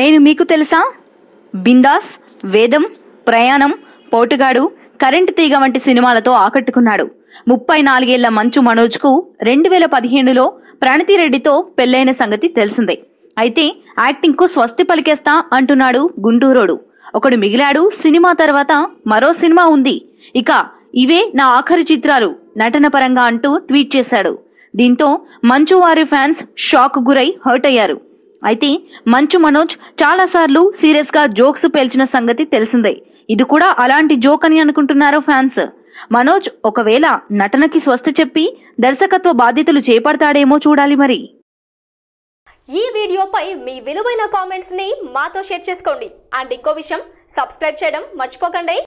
నేను మీకు తెలుసా? బిందాస్ వేదం ప్రయాణం పోటుగాడు కరెంటు తీగ వంటి సినిమాలతో ఆకట్టుకున్నాడు. ముప్పై నాలుగేళ్ళ మంచు మనోజ్కు రెండు వేల పదిహేనులో ప్రణతిరెడ్డితో పెళ్ళైన సంగతి తెలిసిందే. అయితే యాక్టింగ్కు స్వస్తి పలికేస్తా అంటున్నాడు గుంటూరోడు. ఒకడు మిగిలాడు సినిమా తర్వాత మరో సినిమా ఉంది. ఇక ఇవే నా ఆఖరి చిత్రాలు నటన పరంగా అంటూ ట్వీట్ చేశాడు. దీంతో మంచు వారి ఫ్యాన్స్ షాక్ గురై హర్ట్ అయ్యారు. అయితే మంచు మనోజ్ చాలా సార్లు సీరియస్గా జోక్స్ పేల్చిన సంగతి తెలిసిందే. ఇది కూడా అలాంటి జోక్ అని అనుకుంటున్నారు ఫ్యాన్స్ మనోజ్ ఒకవేళ నటనకి స్వస్తి చెప్పి దర్శకత్వ బాధ్యతలు చేపడతాడేమో చూడాలి మరి. ఈ వీడియోపై మీ విలువైన కామెంట్స్ని మాతో షేర్ చేసుకోండి. అండ్ ఇంకో విషయం సబ్స్క్రైబ్ చేయడం మర్చిపోకండి.